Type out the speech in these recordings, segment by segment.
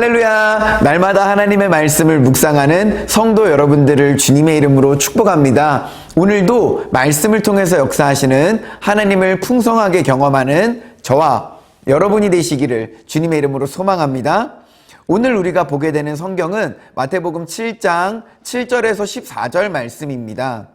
할렐루야! 날마다 하나님의 말씀을 묵상하는 성도 여러분들을 주님의 이름으로 축복합니다. 오늘도 말씀을 통해서 역사하시는 하나님을 풍성하게 경험하는 저와 여러분이 되시기를 주님의 이름으로 소망합니다. 오늘 우리가 보게 되는 성경은 마태복음 7장 7절에서 14절 말씀입니다.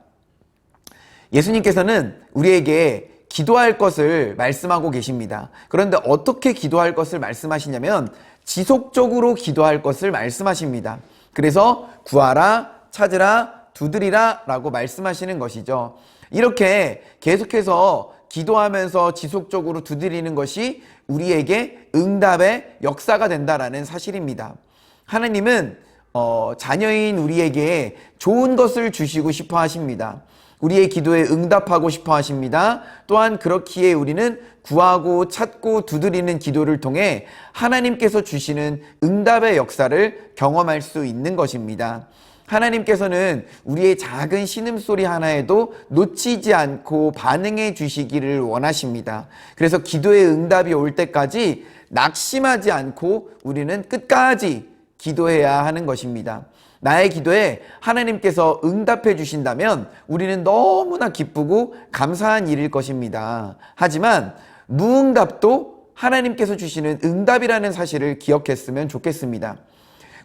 예수님께서는 우리에게 기도할 것을 말씀하고 계십니다. 그런데 어떻게 기도할 것을 말씀하시냐면 지속적으로 기도할 것을 말씀하십니다. 그래서 구하라, 찾으라, 두드리라 라고 말씀하시는 것이죠. 이렇게 계속해서 기도하면서 지속적으로 두드리는 것이 우리에게 응답의 역사가 된다라는 사실입니다. 하나님은 어, 자녀인 우리에게 좋은 것을 주시고 싶어 하십니다. 우리의 기도에 응답하고 싶어 하십니다. 또한 그렇기에 우리는 구하고 찾고 두드리는 기도를 통해 하나님께서 주시는 응답의 역사를 경험할 수 있는 것입니다. 하나님께서는 우리의 작은 신음소리 하나에도 놓치지 않고 반응해 주시기를 원하십니다. 그래서 기도의 응답이 올 때까지 낙심하지 않고 우리는 끝까지 기도해야 하는 것입니다. 나의 기도에 하나님께서 응답해 주신다면 우리는 너무나 기쁘고 감사한 일일 것입니다. 하지만 무응답도 하나님께서 주시는 응답이라는 사실을 기억했으면 좋겠습니다.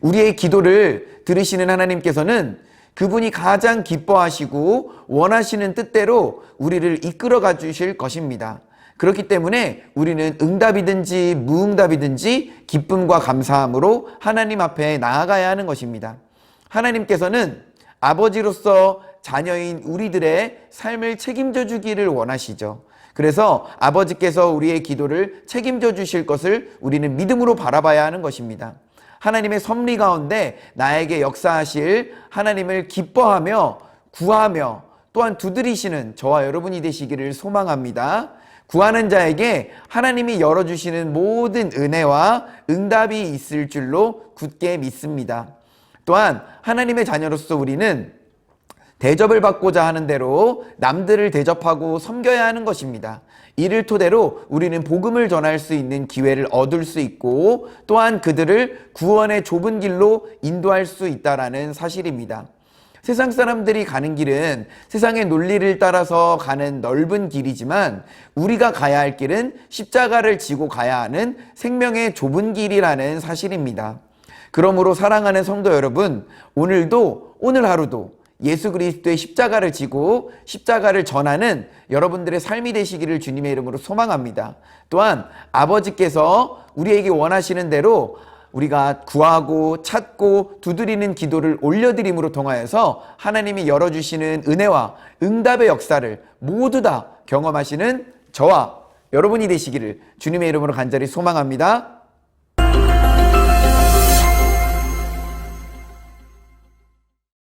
우리의 기도를 들으시는 하나님께서는 그분이 가장 기뻐하시고 원하시는 뜻대로 우리를 이끌어 가 주실 것입니다. 그렇기 때문에 우리는 응답이든지 무응답이든지 기쁨과 감사함으로 하나님 앞에 나아가야 하는 것입니다. 하나님께서는 아버지로서 자녀인 우리들의 삶을 책임져 주기를 원하시죠. 그래서 아버지께서 우리의 기도를 책임져 주실 것을 우리는 믿음으로 바라봐야 하는 것입니다. 하나님의 섭리 가운데 나에게 역사하실 하나님을 기뻐하며 구하며 또한 두드리시는 저와 여러분이 되시기를 소망합니다. 구하는 자에게 하나님이 열어주시는 모든 은혜와 응답이 있을 줄로 굳게 믿습니다. 또한 하나님의 자녀로서 우리는 대접을 받고자 하는 대로 남들을 대접하고 섬겨야 하는 것입니다. 이를 토대로 우리는 복음을 전할 수 있는 기회를 얻을 수 있고 또한 그들을 구원의 좁은 길로 인도할 수 있다라는 사실입니다. 세상 사람들이 가는 길은 세상의 논리를 따라서 가는 넓은 길이지만 우리가 가야 할 길은 십자가를 지고 가야 하는 생명의 좁은 길이라는 사실입니다. 그러므로 사랑하는 성도 여러분, 오늘도 오늘 하루도 예수 그리스도의 십자가를 지고 십자가를 전하는 여러분들의 삶이 되시기를 주님의 이름으로 소망합니다. 또한 아버지께서 우리에게 원하시는 대로 우리가 구하고 찾고 두드리는 기도를 올려드림으로 통하여서 하나님이 열어주시는 은혜와 응답의 역사를 모두 다 경험하시는 저와 여러분이 되시기를 주님의 이름으로 간절히 소망합니다.